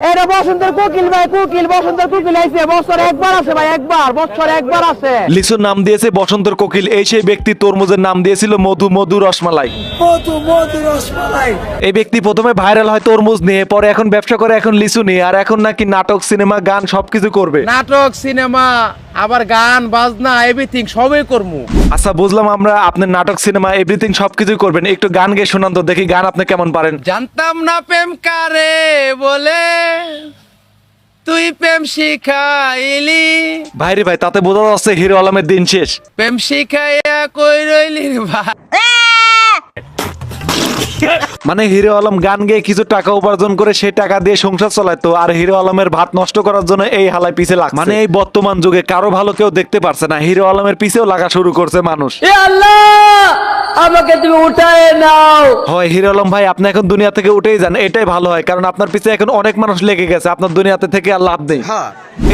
এটা বসন্তের কোকিল ভাই কোকিল বসন্তের কোকিল আইছে বছর একবার আছে ভাই একবার বছর একবার আছে লিচুর নাম দিয়েছে বসন্তর কোকিল এই সেই ব্যক্তি তরমুজের নাম দিয়েছিল মধু মধু রসমালাই। মধু মধু রসমালাই। এই ব্যক্তি প্রথমে ভাইরাল হয় তরমুজ নিয়ে পরে এখন ব্যবসা করে এখন লিচু নিয়ে আর এখন নাকি নাটক সিনেমা গান সবকিছু করবে। নাটক সিনেমা আবার গান বাজনা এভরিথিং সবই করমু। আচ্ছা বুঝলাম আমরা আপনার নাটক সিনেমা এভরিথিং সবকিছুই করবেন। একটু গান গেয়ে শোনান তো দেখি গান আপনি কেমন পারেন। জানতাম না প্রেম কারে বলে তুই প্রেম শিখাইলি। ভাই রে ভাই তাতে বোঝা যাচ্ছে হিরো আলমের দিন শেষ। প্রেম শিখাইয়া কই রইলি রে ভাই? মানে হিরো আলম গান গেয়ে কিছু টাকা উপার্জন করে সেই টাকা দিয়ে সংসার চালাতো আর হিরো আলমের ভাত নষ্ট করার জন্য এই হালায় পিছে লাগছে। মানে এই বর্তমান যুগে কারও ভালো কেউ দেখতে পারছে না হিরো আলমের পিছেও লাগা শুরু করছে মানুষ। এ আল্লাহ আমাকে তুমি উঠায় নাও। হয় হিরো আলম ভাই আপনি এখন দুনিয়া থেকে উঠেই যান এটাই ভালো হয় কারণ আপনার পিছে এখন অনেক মানুষ লেগে গেছে আপনার দুনিয়াতে থেকে আর লাভ নেই।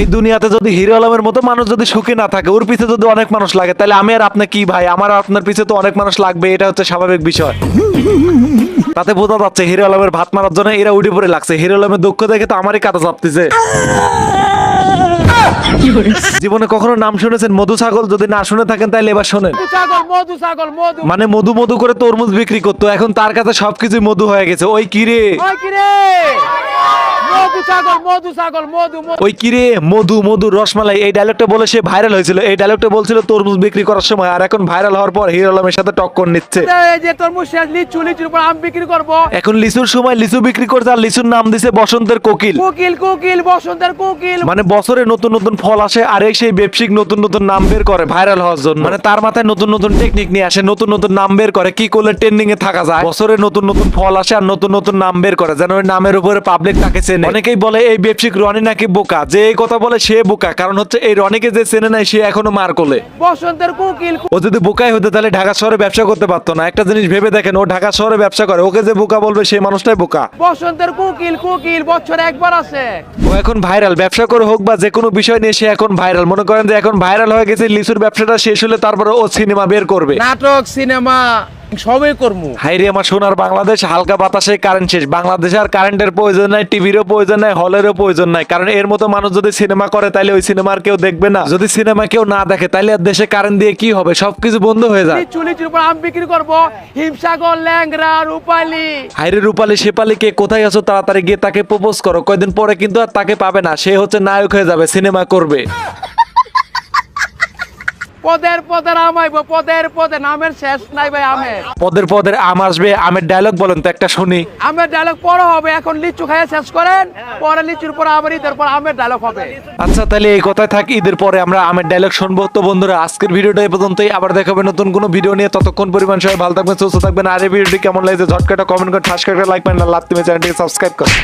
এই দুনিয়াতে যদি হিরো আলমের মতো মানুষ যদি সুখী না থাকে ওর পিছে যদি অনেক মানুষ লাগে তাহলে আমি আর আপনি কি ভাই? আমার আপনার পিছে তো অনেক মানুষ লাগবে এটা হচ্ছে স্বাভাবিক বিষয়। তাতে বোঝা যাচ্ছে হিরো আলমের ভাত মারার জন্য এরা উঠে পড়ে লাগছে। হিরো আলমের দুঃখ দেখে তো আমারই কাটা চাপতেছে। জীবনে কখনো নাম শুনেছেন মধু ছাগল? যদি না শুনে থাকেন তাহলে এবার শোনেন। মানে মধু মধু করে তরমুজ বিক্রি করতো এখন তার কাছে সবকিছু মধু হয়ে গেছে। ওই কিরে মধু ছাগল মধু ছাগল মধু মধু। ওই কিরে মধু মধু রসমালাই এই ডায়লগটা বলে সে ভাইরাল হয়েছিল। এই ডায়লগটা বলছিল তরমুজ বিক্রি করার সময় আর এখন ভাইরাল হওয়ার পর হিরো আলমের সাথে টক্কর নিচ্ছে। এই যে তোর মুখে লিচু লিচুর উপর আম বিক্রি করব। এখন লিচুর সময় লিচু বিক্রি করছে আর লিচুর নাম দিছে বসন্তের কোকিল। কোকিল কোকিল বসন্তের কোকিল। মানে বছরে নতুন নতুন ফল আসে আর এই সেই ব্যবসায়িক নতুন নতুন নাম বের করে ভাইরাল হওয়ার জন্য। মানে তার মাথায় নতুন নতুন টেকনিক নিয়ে আসে নতুন নতুন নাম বের করে কি করলে ট্রেন্ডিং এ থাকা যায়? বছরে নতুন নতুন ফল আসে আর নতুন নতুন নাম বের করে যেন ওই নামের উপরে পাবলিক তাকে চেনে। অনেকেই বলে এই ব্যবসায়িক রনি নাকি বোকা। যে এই কথা বলে সে বোকা কারণ হচ্ছে এই রনিকে যে চেনে নাই সে এখনও মার কোলে। বসন্তের কোকিল ও যদি বোকাই হতো তাহলে ঢাকা শহরে ব্যবসা করতে পারতো না। একটা জিনিস ভেবে দেখেন ও ঢাকা শহরে ব্যবসা করে ওকে যে বোকা বলবে সেই মানুষটাই বোকা। বসন্তের কোকিল কোকিল বছর একবার আছে। ও এখন ভাইরাল ব্যবসা করে হোক বা যে কোনো বিষয় নিয়ে সে এখন ভাইরাল। মনে করেন যে এখন ভাইরাল হয়ে গেছে লিচুর ব্যবসাটা শেষ হলে তারপরে ও সিনেমা বের করবে। নাটক সিনেমা সবই করমু। হাইরে আমার সোনার বাংলাদেশ হালকা বাতাসে কারেন্ট শেষ। বাংলাদেশে আর কারেন্টের প্রয়োজন নাই টিভিরও প্রয়োজন নাই হলেরও প্রয়োজন নাই। কারণ এর মতো মানুষ যদি সিনেমা করে তাহলে ওই সিনেমা আর কেউ দেখবে না। যদি সিনেমা কেউ না দেখে তাহলে আর দেশে কারেন্ট দিয়ে কি হবে? সবকিছু বন্ধ হয়ে যায়। উপর আম বিক্রি করব। হিমসাগর ল্যাংরা রূপালি। হাইরে রূপালী শেপালি কে কোথায় আছো? তাড়াতাড়ি গিয়ে তাকে প্রপোজ করো। কয়দিন পরে কিন্তু আর তাকে পাবে না। সে হচ্ছে নায়ক হয়ে যাবে সিনেমা করবে। পদের পদের আম আইব পদের পদে নামের শেষ নাই ভাই আমের। পদের পদের আম আসবে আমের ডায়লগ বলেন তো একটা শুনি। আমের ডায়লগ পরে হবে এখন লিচু খাইয়ে শেষ করেন পরে লিচুর পর আবার ঈদের পর আমের ডায়লগ হবে। আচ্ছা তাহলে এই কথায় থাক ঈদের পরে আমরা আমের ডায়লগ শুনব। তো বন্ধুরা আজকের ভিডিওটা এই পর্যন্তই। আবার দেখাবে নতুন কোনো ভিডিও নিয়ে। ততক্ষণ পরিমাণ সবাই ভালো থাকবেন সুস্থ থাকবেন। আর এই ভিডিওটি কেমন লাগছে ঝটকাটা কমেন্ট করে ঠাস করে লাইক পান লাভ তুমি চ্যানেলটিকে সাবস্ক্রাইব করো।